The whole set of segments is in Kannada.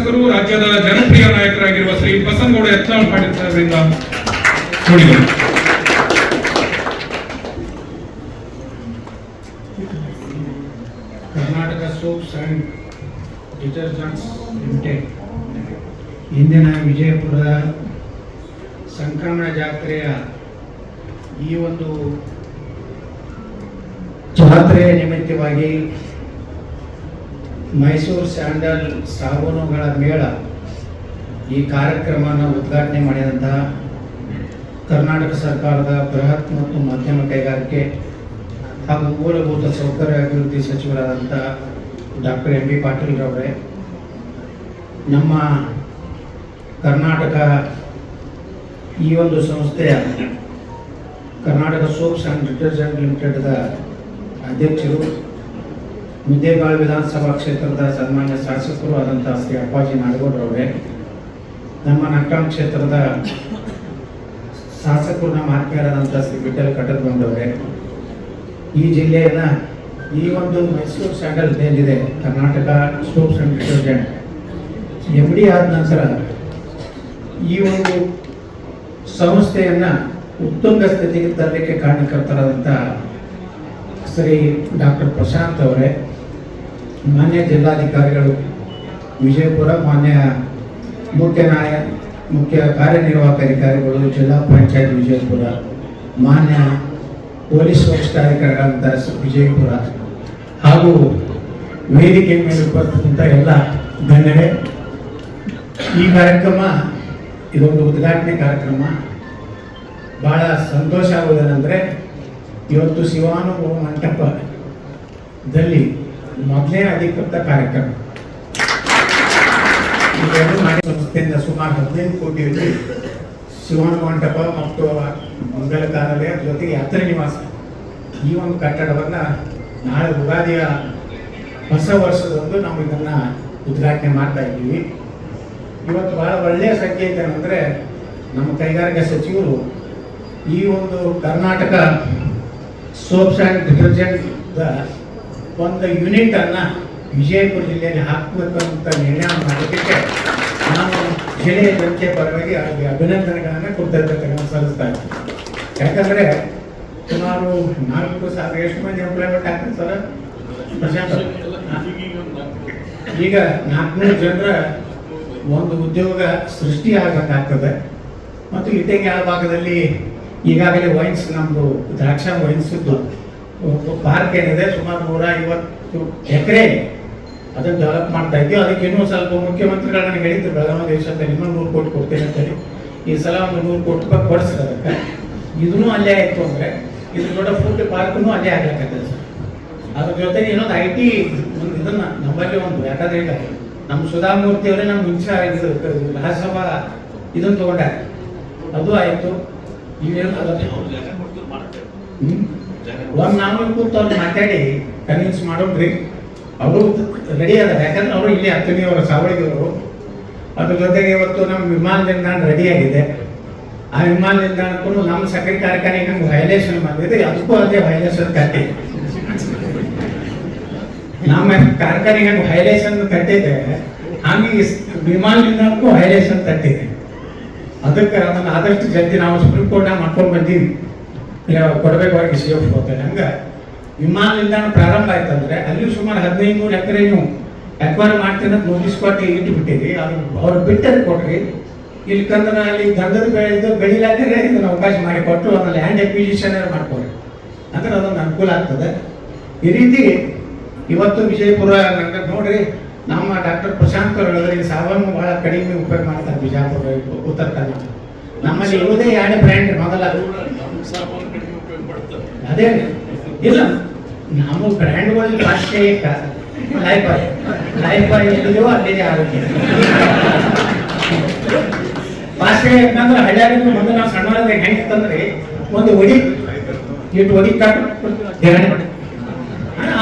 ಶಾಸಕರು ರಾಜ್ಯದ ಜನಪ್ರಿಯ ನಾಯಕರಾಗಿರುವ Shri Basanagouda Yatnal Patil ಸಾಹೇಬರಿಂದ Karnataka Soaps and Detergents Limited. ಇಂದಿನ ವಿಜಯಪುರ ಸಂಕ್ರಮಣ ಜಾತ್ರೆಯ ಈ ಒಂದು ಜಾತ್ರೆಯ ನಿಮಿತ್ತವಾಗಿ ಮೈಸೂರು ಸ್ಯಾಂಡಲ್ ಸಾಬೂನುಗಳ ಮೇಳ ಈ ಕಾರ್ಯಕ್ರಮನ ಉದ್ಘಾಟನೆ ಮಾಡಿದಂತಹ ಕರ್ನಾಟಕ ಸರ್ಕಾರದ ಬೃಹತ್ ಮತ್ತು ಮಧ್ಯಮ ಕೈಗಾರಿಕೆ ಹಾಗೂ ಮೂಲಭೂತ ಸೌಕರ್ಯ ಅಭಿವೃದ್ಧಿ ಸಚಿವರಾದಂಥ ಡಾಕ್ಟರ್ ಎಂ ಬಿ ಪಾಟೀಲ್ರವರೇ ನಮ್ಮ ಕರ್ನಾಟಕ ಈ ಒಂದು ಸಂಸ್ಥೆಯ ಕರ್ನಾಟಕ ಸೋಪ್ಸ್ ಆ್ಯಂಡ್ ಡಿಟರ್ಜೆಂಟ್ ಲಿಮಿಟೆಡ್ದ ಅಧ್ಯಕ್ಷರು ಮುದ್ದೇಬಾಳ್ ವಿಧಾನಸಭಾ ಕ್ಷೇತ್ರದ ಸನ್ಮಾನ್ಯ ಶಾಸಕರು ಆದಂಥ ಶ್ರೀ ಅಪ್ಪಾಜಿ ನಾಡಗೌಡರವರೇ, ನಮ್ಮ ನಕ್ಕಾಂ ಕ್ಷೇತ್ರದ ಶಾಸಕರು, ನಮ್ಮ ಆತ್ಮೀಯರಾದಂಥ ಶ್ರೀ ಬಿಟ್ಟಲ್ ಕಟಕ್ಬಂದವರೇ ಈ ಜಿಲ್ಲೆಯನ್ನ ಈ ಒಂದು ಮೈಸೂರು ಸ್ಯಾಂಡಲ್ ಏನಿದೆ Karnataka Soaps and Detergent. M D ಆದ ನಂತರ ಈ ಒಂದು ಸಂಸ್ಥೆಯನ್ನ ಉತ್ತುಂಗ ಸ್ಥಿತಿಗೆ ತರಲಿಕ್ಕೆ ಕಾರಣಕರ್ತರಾದಂಥ ಶ್ರೀ ಡಾಕ್ಟರ್ ಪ್ರಶಾಂತ್ ಅವರೇ ಮಾನ್ಯ ಜಿಲ್ಲಾಧಿಕಾರಿಗಳು, ವಿಜಯಪುರ ಮಾನ್ಯ ಮುಖ್ಯ ನಾಯ, ಮುಖ್ಯ ಕಾರ್ಯನಿರ್ವಾಹಕ ಅಧಿಕಾರಿಗಳು, ಜಿಲ್ಲಾ ಪಂಚಾಯತ್ ವಿಜಯಪುರ, ಮಾನ್ಯ ಪೊಲೀಸ್ ವರಿಷ್ಠಾಧಿಕಾರಿಗಳಂತ ವಿಜಯಪುರ ಹಾಗೂ ವೇದಿಕೆ ಮೇಲೆ ಬರ್ತಕ್ಕಂಥ ಎಲ್ಲ ಗಣ್ಯರೇ, ಈ ಕಾರ್ಯಕ್ರಮ ಇದೊಂದು ಉದ್ಘಾಟನೆ ಕಾರ್ಯಕ್ರಮ. ಬಹಳ ಸಂತೋಷ ಆಗುವುದೇನೆಂದರೆ, ಇವತ್ತು ಶಿವಾನುಭವ ಮಂಟಪದಲ್ಲಿ ಮೊದಲೇ ಅಧಿಕೃತ ಕಾರ್ಯಕ್ರಮ. ಮಾಡಿ ಸಂಸ್ಥೆಯಿಂದ ಸುಮಾರು ಹದಿನೈದು ಕೋಟಿ ಶಿವನ ಮಂಟಪ ಮತ್ತು ಮಂಗಲ ಕಾರ್ಯಾಲಯ ಜೊತೆಗೆ ಯಾತ್ರೆ ನಿವಾಸ. ಈ ಒಂದು ಕಟ್ಟಡವನ್ನ ನಾಳೆ ಯುಗಾದಿಯ ಹೊಸ ವರ್ಷದಂದು ನಾವು ಇದನ್ನ ಉದ್ಘಾಟನೆ ಮಾಡ್ತಾ ಇದ್ದೀವಿ. ಇವತ್ತು ಬಹಳ ಒಳ್ಳೆಯ ಸಂಕೇತ ಏನಂದರೆ ನಮ್ಮ ಕೈಗಾರಿಕಾ ಸಚಿವರು ಈ ಒಂದು ಕರ್ನಾಟಕ ಸೋಪ್ಸ್ ಆ್ಯಂಡ್ ಡಿಟರ್ಜೆಂಟ್ ಒಂದು ಯೂನಿಟ್ ಅನ್ನ ವಿಜಯಪುರ ಜಿಲ್ಲೆಯಲ್ಲಿ ಹಾಕಬೇಕಂತ ನಿರ್ಣಯ ಮಾಡೋದಕ್ಕೆ ನಾನು ಜಿಲ್ಲೆಯ ಜನತೆ ಪರವಾಗಿ ಅವರಿಗೆ ಅಭಿನಂದನೆಗಳನ್ನು ಕೃತಜ್ಞತೆಗಳನ್ನು ಸಲ್ಲಿಸ್ತಾ ಇದ್ದೀನಿ ಯಾಕಂದ್ರೆ ಸುಮಾರು ನಾಲ್ಕು ಸಾವಿರ, ಎಷ್ಟು ಮಂದಿ ಎಂಪ್ಲಾಯ್ಮೆಂಟ್ ಆಗ್ತದೆ ಸರ್? ಈಗ ನಾಲ್ಕುನೂರು ಜನರ ಒಂದು ಉದ್ಯೋಗ ಸೃಷ್ಟಿ ಆಗಬೇಕಾಗ್ತದೆ ಮತ್ತು ಇಟಂಗಿ ಭಾಗದಲ್ಲಿ ಈಗಾಗಲೇ ವೈನ್ಸ್ ನಮ್ಮದು ದ್ರಾಕ್ಷಾ ವೈನ್ಸ್ದು ಪಾರ್ಕ್ ಏನಿದೆ, ಸುಮಾರು ನೂರ ಐವತ್ತು ಎಕರೆ ಅದನ್ನು ಡೆವಲಪ್ ಮಾಡ್ತಾ ಇದ್ದೀವಿ. ಅದಕ್ಕೆ ಇನ್ನೂ ಸ್ವಲ್ಪ ಮುಖ್ಯಮಂತ್ರಿಗಳು ನನಗೆ ಹೇಳಿದ್ರು ಬೆಳಗಾವಿ ದೇಶದಲ್ಲಿ ಇನ್ನೂ ನೂರು ಕೋಟಿ ಕೊಡ್ತೇನೆ ಅಂತೇಳಿ ಈ ಸಲ ಒಂದು ನೂರು ಕೋಟಿ ರೂಪಾಯಿ ಕೊಡಿಸ್ರಿ ಅದಕ್ಕೆ. ಇದನ್ನು ಅಲ್ಲೇ ಆಯಿತು ಅಂದರೆ, ಇದು ದೊಡ್ಡ ಫುಡ್ ಪಾರ್ಕ್ನು ಅಲ್ಲೇ ಆಗ್ಲಿಕ್ಕೆ ಸರ್. ಅದ್ರ ಜೊತೆಗೆ ಇನ್ನೊಂದು ಐ ಟಿ ಒಂದು ಇದನ್ನು ನಮ್ಮಲ್ಲಿ ಒಂದು, ಯಾಕಂದ್ರೆ ಈಗ ನಮ್ಮ ಸುಧಾಮೂರ್ತಿ ಅವರೇ ನಮ್ಮ ಮುಂಚೆ ರಾಜ್ಯಸಭಾ ಇದನ್ನು ತೊಗೊಂಡಾಗ ಅದು ಆಯಿತು. ಇವೇನು ಹ್ಮ್ ಒಂದು ನಾವು ಕೂತು ಅವ್ರು ಮಾತಾಡಿ ಕನ್ವಿನ್ಸ್ ಮಾಡೋದ್ರಿ. ಅವರು ರೆಡಿ ಆದಾರೆ ಯಾಕಂದ್ರೆ ಅವರು ಇಲ್ಲಿ ಹತ್ತನೆಯವರು ಸಾವಳಿಗೆಯವರು ಅದ್ರ ಜೊತೆಗೆ ಇವತ್ತು ನಮ್ಮ ವಿಮಾನ ನಿಲ್ದಾಣ ರೆಡಿ ಆಗಿದೆ. ಆ ವಿಮಾನ ನಿಲ್ದಾಣಕ್ಕೂ ನಮ್ಮ ಸಕ್ಕರೆ ಕಾರ್ಖಾನೆಗೆ ನಮ್ಗೆ ವೈಲೇಷನ್ ಬಂದಿದೆ. ಅದಕ್ಕೂ ಅದೇ ವೈಲೇಷನ್ ಕಟ್ಟಿ ನಮ್ಮ ಕಾರ್ಖಾನೆ ಹಂಗೆ ವೈಲೇಷನ್ ಕಟ್ಟಿದೆ ಹಂಗೆ ವಿಮಾನ ನಿಲ್ದಾಣಕ್ಕೂ ವೈಲೇಷನ್ ಕಟ್ಟಿದೆ. ಅದಕ್ಕೆ ಅದನ್ನು ಆದಷ್ಟು ಜಲ್ದಿ ನಾವು ಸುಪ್ರೀಂ ಕೋರ್ಟ್ನಾಗ ಮಾಡ್ಕೊಂಡು ಬಂದೀವಿ. ಇಲ್ಲ ಕೊಡಬೇಕು ಅವ್ರಿಗೆ ಸಿ ಎಫ್ ಹೋಗ್ತಾರೆ ಹಂಗೆ ವಿಮಾನ ನಿಲ್ದಾಣ ಪ್ರಾರಂಭ ಆಯ್ತಂದ್ರೆ ಅಲ್ಲಿ ಸುಮಾರು ಹದಿನೈದು ನೂರು ಎಕರೆ ನೀವು ಎಕ್ವೈರ್ ಮಾಡ್ತೀನಿ ಅಂತ ನೋಟಿಸ್ ಕೊಟ್ಟು ಇಟ್ಟು ಅದು ಅವ್ರು ಬಿಟ್ಟರೆ ಕೊಟ್ರಿ. ಇಲ್ಲಿ ಕಂದ್ರೆ ಅಲ್ಲಿ ಗಂಧದ ಬೆಳೆದು ಬೆಳಿಲಾದ್ರೆ ಇದನ್ನ ಅವಕಾಶ ಮಾಡಿ ಕೊಟ್ಟು ಅದನ್ನ ಲ್ಯಾಂಡ್ ಎಕ್ವಿಸಿಷನ್ ಮಾಡ್ಕೊಳ್ರಿ. ಅಂದ್ರೆ ಅದೊಂದು ಅನುಕೂಲ ಆಗ್ತದೆ. ಈ ರೀತಿ ಇವತ್ತು ವಿಜಯಪುರ ನಂಗೆ ನೋಡ್ರಿ, ನಮ್ಮ ಡಾಕ್ಟರ್ ಪ್ರಶಾಂತ್ ಅವರು ಹೇಳಿದ್ರೆ ಸಾಬೂನು ಬಹಳ ಕಡಿಮೆ ಉಪಯೋಗ ಮಾಡ್ತಾರೆ ಬಿಜಾಪುರ, ಉತ್ತರ ಕರ್ನಾಟಕ ನಮ್ಮಲ್ಲಿ ಯಾವುದೇ ಎರಡು ಬ್ರ್ಯಾಂಡ್ ಮೊದಲ. ಅದೇ ಇಲ್ಲ, ನಮ್ಮ ಬ್ರ್ಯಾಂಡ್ಗಳು ಅಷ್ಟೇ ಲೈಫ್ ಬಾಯ್ ಲೈಫ್ ಬಾಯ್ ಎಲ್ಲಿದೆಯೋ ಅಲ್ಲಿದೆ ಆರೋಗ್ಯ. ಭಾಷೆ ಯಾಕಂದ್ರೆ ಹಳ್ಳಿಯಾಗಿದ್ದು ಮೊದಲು ನಾವು ಸಣ್ಣದಾಗ ಹೆಂಗಿತ್ತಂದ್ರೆ ಒಂದು ಒಡಿ, ಇಟ್ಟು ಒಡಿ ಕಟ್ಟು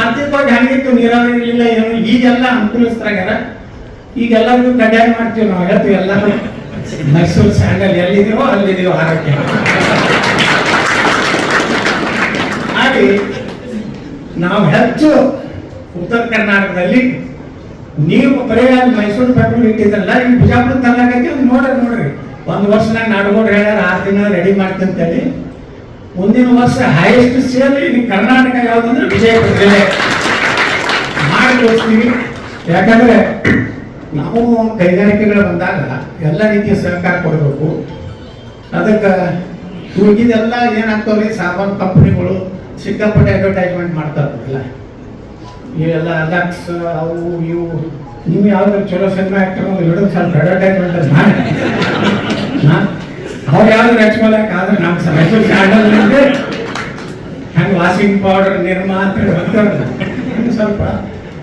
ಆರ್ಥಿಕವಾಗಿ ಹೆಂಗಿತ್ತು, ನೀರಾವರಿ ಇರಲಿಲ್ಲ, ಏನು, ಈಗೆಲ್ಲ ಅನುಕೂಲಿಸ್ತಾಗ್ಯಾರ ಈಗೆಲ್ಲರಿಗೂ ಕಡ್ಡಾಯ ಮಾಡ್ತೀವಿ ನಾವು, ಹೇಳ್ತೀವಿ ಎಲ್ಲರೂ. ಮೈಸೂರು ಸ್ಯಾಂಡಲ್ ಎಲ್ಲಿದೆಯೋ ಅಲ್ಲಿದೆಯೋ ಆರೋಗ್ಯ. ನಾವು ಹೆಚ್ಚು ಉತ್ತರ ಕರ್ನಾಟಕದಲ್ಲಿ ನೀವು ಬರೀ ಮೈಸೂರು ಪೇಪರ್ ಇಟ್ಟಿದ್ದಲ್ಲ ಈ ಬಿಜಾಪುರ ಒಂದು ನೋಡ್ರಿ ನೋಡ್ರಿ. ಒಂದು ವರ್ಷನಾಗ ನಾಡಗೋಡ್ರು ಹೇಳ್ಯಾರ, ಆರು ತಿಂಗಳ ರೆಡಿ ಮಾಡ್ತಂತೇಳಿ ಮುಂದಿನ ವರ್ಷ ಹೈಯೆಸ್ಟ್ ಸೇಲ್ ಇಲ್ಲಿ ಕರ್ನಾಟಕ ಯಾವುದಂದ್ರೆ ವಿಜಯಪುರ ಜಿಲ್ಲೆ. ಮಾಡಿ ತೋರಿಸ್ತೀವಿ. ಯಾಕಂದ್ರೆ ನಾವು ಕೈಗಾರಿಕೆಗಳು ಬಂದಾಗ ಎಲ್ಲ ರೀತಿಯ ಸಹಕಾರ ಕೊಡಬೇಕು. ಅದಕ್ಕೆ ಉಳಿದಿದೆಲ್ಲ ಏನಾಗ್ತಾವ್ರಿ ಸಾಮಾನು ಕಂಪ್ನಿಗಳು ಸಿಕ್ಕಾಪಟ್ಟೆ ಅಡ್ವರ್ಟೈಸ್ಮೆಂಟ್ ಮಾಡ್ತಾರಲ್ಲ ಇವೆಲ್ಲ ಲಕ್ಸ್ ಅವು, ಇವು. ನೀವು ಯಾವ್ದಾದ್ರು ಚಲೋ ಸಿನಿಮಾ ಆಕ್ಟರ್ ಒಂದು ಹಿಡಿದು ಸ್ವಲ್ಪ ಅಡ್ವರ್ಟೈಸ್ಮೆಂಟ್ ಮಾಡಿ. ಅವ್ರು ಯಾವ್ದು ಹಚ್ಕೊಳಕ್ ಆದ್ರೆ ನಮ್ಮ ಮೈಸೂರು ಹಂಗೆ ವಾಷಿಂಗ್ ಪೌಡರ್ ನಿರ್ಮಾ ಅಂತ ಹೇಳಿ ಸ್ವಲ್ಪ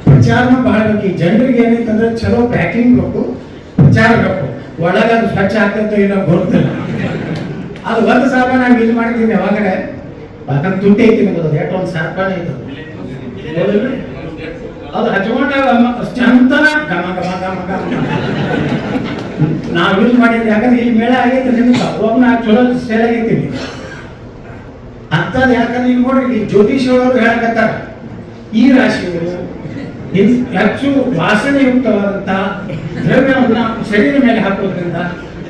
ಪ್ರಚಾರ ಭಾಳ ಬೇಕು. ಜನರಿಗೆ ಏನೈತಂದ್ರೆ ಚಲೋ ಪ್ಯಾಕಿಂಗ್ ಬೇಕು, ಪ್ರಚಾರ ಬೇಕು. ಒಳಗೆ ಅದು ಸ್ವಚ್ಛ ಆಗ್ತೈತೋ ಏನೋ ಗೊತ್ತಿಲ್ಲ. ಅದು ಒಂದು ಸಾಲ ನಾವು ಯೂಸ್ ಮಾಡಿದ್ದೀನಿ ಯಾವಾಗಡೆ ಯಾಕಂದ್ರೆ ತುಟ್ಟಿ ಐತಿ ನಿಮ್ಗೆ ಎಷ್ಟು ಒಂದು ಸಾಬಾನು ಐತೆ ಅದು. ಹಚ್ಕೊಂಡಾಗ ಚಂತನ ಗಮ ಗಮ ಗಮ ಗಮ ನಾವು ಯೂಸ್ ಮಾಡಿದ್ವಿ ಯಾಕಂದ್ರೆ ಇಲ್ಲಿ ಮೇಳ ಆಗೈತೆ ನಿಮ್ಗೆ ಒಬ್ಬನ ಚಲೋ ಸೇಲ್ ಆಗೈತಿ ಅಂತದ್ ಯಾಕಂದ್ರೆ ಈಗ ನೋಡ್ರಿ ಈ ಜ್ಯೋತಿಷಿಯವರು ಹೇಳಕತ್ತಾರ. ಈ ರಾಶಿಯವರು ಹೆಚ್ಚು ವಾಸನೆಯುಕ್ತವಾದಂತ ದ್ರವ್ಯವನ್ನು ಶರೀರ ಮೇಲೆ ಹಾಕೋದ್ರಿಂದ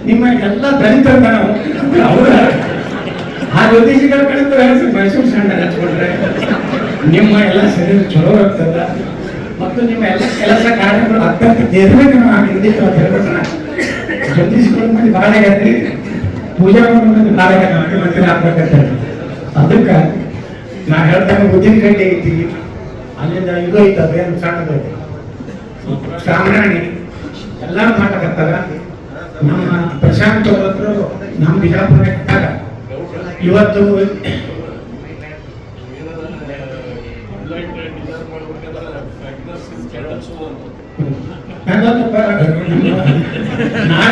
ನಿಮ್ಮ ಎಲ್ಲ ದಲಿತರನ್ನ ಅವರ ಆ ಜ್ಯೋತಿಷಿಗಳ ಕಡೆ ಹೆಸರು ಮೈಸೂರು ಸಣ್ಣ ಹಚ್ಕೊಂಡ್ರೆ ನಿಮ್ಮ ಎಲ್ಲ ಶರೀರ ಚಲೋ ಆಗ್ತದ ಮತ್ತು ನಿಮ್ಮ ಎಲ್ಲ ಕೆಲಸ ಕಾರ್ಯಗಳು ಅತ್ಯಂತ ನಿರ್ವಿಘ್ನ ಹಿಂದಿತ್ತು ಅಂತ ಹೇಳ್ಬಿಟ್ರೆ ಜ್ಯೋತಿಷಿಗಳ ಭಾಳ ಆಗೈತಿ ಪೂಜಾ ಮಾಡೋದು ಭಾಳ ಆಗೈತಿ ಮಂದಿರ ಹಾಕ್ಬೇಕಂತ ಅದಕ್ಕೆ ನಾ ಹೇಳ್ತಾನೆ ಉದ್ದಿನ ಕಡ್ಡಿ ಐತಿ. ಅಲ್ಲಿಂದ ಇದು ಐತ ಬೇರೆ ಸಣ್ಣದೈತಿ ಸಾಮ್ರಾಣಿ ಎಲ್ಲ ಮಾಡಕತ್ತಾರ ನಮ್ಮ ಪ್ರಶಾಂತ್ ಅವ್ರ ಹತ್ರ ನಮ್ಮ ಬಿಜಾಪುರ ಇಟ್ಟಾಗ ಇವತ್ತು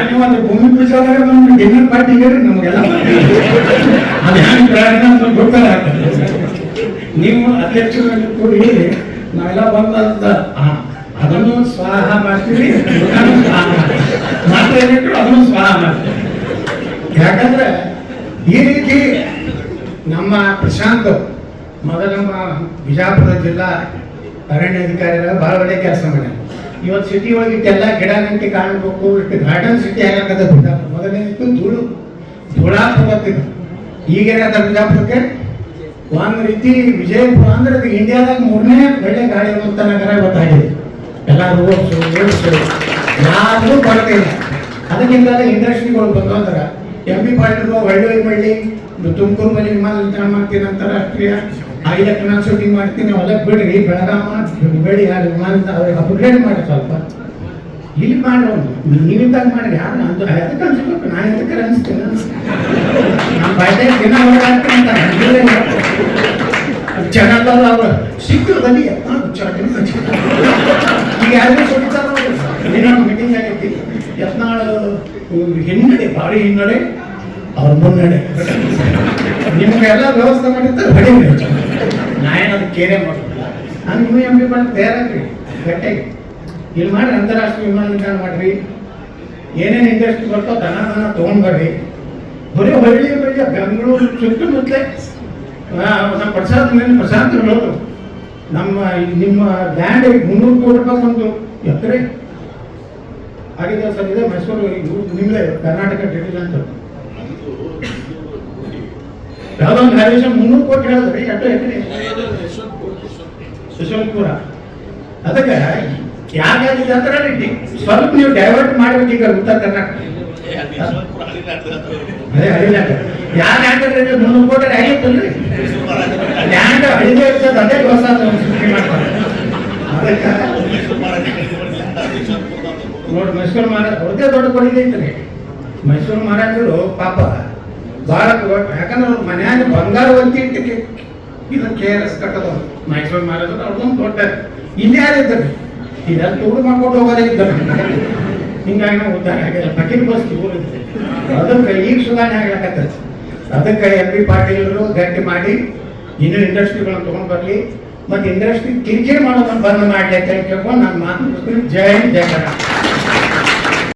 ನೀವು ಅದು ಭೂಮಿ ಪೂಜೆ ನಮ್ಗೆ ಡಿನ್ನರ್ ಪಾರ್ಟಿ ಹೇಳ್ರಿ ನಮಗೆಲ್ಲ ಅದು ಹೆಂಗ್ ಪ್ರಾರಂಭ ಅಂತ ಗೊತ್ತಲ್ಲ. ನೀವು ಅಧ್ಯಕ್ಷರಲ್ಲಿ ಕೂಡಿ ನಾವೆಲ್ಲ ಬಂದಂತ ಅದನ್ನು ಸ್ವಾಹ ಮಾಡ್ತೀವಿ ಅದನ್ನು ಸ್ವಾಹ ಮಾಡ್ತೀವಿ ಯಾಕಂದ್ರೆ ನಮ್ಮ ಪ್ರಶಾಂತ್ ಮೊದಲ ನಮ್ಮ ಬಿಜಾಪುರ ಜಿಲ್ಲಾ ಅರಣ್ಯಾಧಿಕಾರಿಗಳು ಬಹಳ ಒಳ್ಳೆ ಕೆಲಸ ಮಾಡ್ಯಾರ ಇವತ್ತು ಸಿಟಿ ಒಳಗೆ ಇಟ್ಟೆಲ್ಲ ಗಿಡ ಗಂಟೆ ಕಾಣಬೇಕು ಇಟ್ಟು ಗಾರ್ಡನ್ ಸಿಟಿ ಆಗಕ್ಕದ ಬಿಜಾಪುರ. ಮೊದಲನೇದಿತ್ತು ಧೂಳು. ಧೂಳಾಪುರತ್ತಿದ್ದು ಈಗೇನಾದ ಬಿಜಾಪುರಕ್ಕೆ? ಒಂದ್ ರೀತಿ ವಿಜಯಪುರ ಅಂದ್ರೆ ಅದು ಇಂಡಿಯಾದಾಗ ಮೂರನೇ ಒಳ್ಳೆ ಗಾಳಿ ಇರುವಂತ ನಗರ ಗೊತ್ತಾಗಿದೆ. ಎಲ್ಲ ರೋಡ್ಸು ರೋಡ್ಸು ಇಲ್ಲ. ಅದಕ್ಕಿಂತ ಇಂಡಸ್ಟ್ರಿಗಳು ಬಂದು ಅಂದ್ರೆ ಎಂ ಬಿ ಪಾಟೀಲ್ ಒಳ್ಳೆ ತುಮಕೂರು ಬಳಿ ವಿಮಾನ ನಿಲ್ದಾಣ ಮಾಡ್ತೀನಿ ಅಂತ ರಾಷ್ಟ್ರೀಯ ಐದು ನಾನು ಶೂಟಿಂಗ್ ಮಾಡ್ತೀನಿ ಹೊಲಕ್ಕೆ ಬಿಡ್ರಿ ಬೆಳಗಾಮ ಬೆಳಿ ಯಾರು ವಿಮಾನ ಅಪ್ಗ್ರೇಡ್ ಮಾಡಿ ಸ್ವಲ್ಪ. ಇಲ್ಲಿ ಮಾಡೋಣ ನೀವಿದ್ದಾಗ ಮಾಡಿ ಯಾರು ನಂದು? ಅದಕ್ಕೆ ಅನ್ಸ್ಬೇಕು? ನಾನು ಎದಕ್ಕೆ ಅನಿಸ್ತೀನಿ? ನಮ್ಮ ಬಾಯ್ದೆ ದಿನ. ಚಾನಲ್ ಅವರು ಸಿಕ್ಕದಲ್ಲಿ ಈಗ ಯಾರಿಗೂ ಮೀಟಿಂಗ್ ಆಗೈತಿ ಯತ್ನಾಳು ಹಿನ್ನಡೆ, ಭಾರಿ ಹಿನ್ನಡೆ. ಅವ್ರ ಮುನ್ನಡೆ ನಿಮ್ಗೆಲ್ಲ ವ್ಯವಸ್ಥೆ ಮಾಡಿರ್ತಾರೆ ಹೊಡಿಬೇಕು ನಾನು ಅದು ಕೇರೆ ಮಾಡೋದಿಲ್ಲ ನಾನು ಯು ಎಂ ಬಿ ಮಾಡಿ ತಯಾರಾಗ್ರಿ ಇಲ್ಲಿ ಮಾಡಿ ಅಂತಾರಾಷ್ಟ್ರೀಯ ವಿಮಾನ ನಿಲ್ದಾಣ ಮಾಡ್ರಿ. ಏನೇನು ಇಂಡಸ್ಟ್ರಿ ಬರ್ತೋ ದನ ದನ ತೊಗೊಂಡ್ಬರ್ರಿ ಬರೀ ಹಳ್ಳಿ ಬರೀ ಬೆಂಗಳೂರು ಸುತ್ತಮುತ್ತಲೇ ನಮ್ಮ ಪ್ರಸಾದ್ ಮೇಲೆ ಪ್ರಶಾಂತ ಹೇಳೋದು ನಮ್ಮ ನಿಮ್ಮ ಲ್ಯಾಂಡ್ ಮುನ್ನೂರು ಕೋಟಿ ರೂಪಾಯಿ ಒಂದು ಎಕರೆ ಆಗಿದೆ ಸರ್ ಇದೆ ಮೈಸೂರು ನಿಮ್ಮದೇ ಕರ್ನಾಟಕ ಡಿವಿಜನ್ ಅಂತ. ಯಾವುದೋ ಒಂದು ಹೈವೇಶನ್ ಮುನ್ನೂರು ಕೋಟಿ ಹೇಳಿದ್ರಿ ಎಂಟು ಎಕರೆ ಅದಕ್ಕೆ ಅಲ್ಲಿ ಸ್ವಲ್ಪ ನೀವು ಡೈವರ್ಟ್ ಮಾಡ್ಬೇಕು ಈಗ ಉತ್ತರ ಕರ್ನಾಟಕ. ಅದೇ ಹಳಿನಾಟ ಯಾರು ಯಾಕಂದ್ರೆ ಮುನ್ನೂರು ಕೋಟಿ ಆಗಿತ್ತಲ್ರಿ ಲ್ಯಾಂಡ್ ಇರ್ತದೆ, ಅದೇ ಹೊಸ ಅದಕ್ಕೆ ನೋಡಿ ಮೈಸೂರು ಮಹಾರಾಜ್ ಅವ್ರದ್ದೇ ದೊಡ್ಡ ಕೊಡುಗೆ ಐತ್ರಿ. ಮೈಸೂರು ಮಹಾರಾಜರು ಪಾಪ ಭಾಳ ಯಾಕಂದ್ರೆ ಅವ್ರ ಮನ್ಯಾಗ ಬಂಗಾರ ಒಂತಿ ಇಟ್ಟಿಗೆ ಇದು ಕೆ ಆರ್ ಎಸ್ ಕಟ್ಟದ ಮೈಸೂರು ಮಹಾರಾಜರು ಅವ್ರದ್ದೊಂದು ದೊಡ್ಡ ಇಲ್ಲಿ ಯಾರು ಇದ್ದಾರೆ? ಇದೆಲ್ಲ ತುಡು ಮಾಡ್ಕೊಂಡು ಹೋಗೋದೇ ಇದ್ದಾರೆ ಹಿಂಗಾಗಿ ನಾವು ಉದ್ದಾರ ಆಗಿಲ್ಲ. ಪಕೀರ್ ಬಸ್ ಊರಿದೆ ಅದಕ್ಕೆ ಈಗ ಸುಧಾರಣೆ ಆಗ್ಲಕತ್ತೆ ಅದಕ್ಕೆ ಎಂ ಬಿ ಪಾಟೀಲರು ಗಟ್ಟಿ ಮಾಡಿ ಇನ್ನೂ ಇಂಡಸ್ಟ್ರಿಗಳನ್ನ ತೊಗೊಂಡು ಬರಲಿ. ಮತ್ತು ಇಂಡಸ್ಟ್ರಿ ಕಿರಿಕಿರಿ ಮಾಡೋದನ್ನ ಬಂದ್ ಮಾಡಲಿ ಅಂತ ಹೇಳಿ ಕೇಳ್ಕೊಂಡು ನಾನು ಮಾತು ಜಯ ಜೈ ಜಯ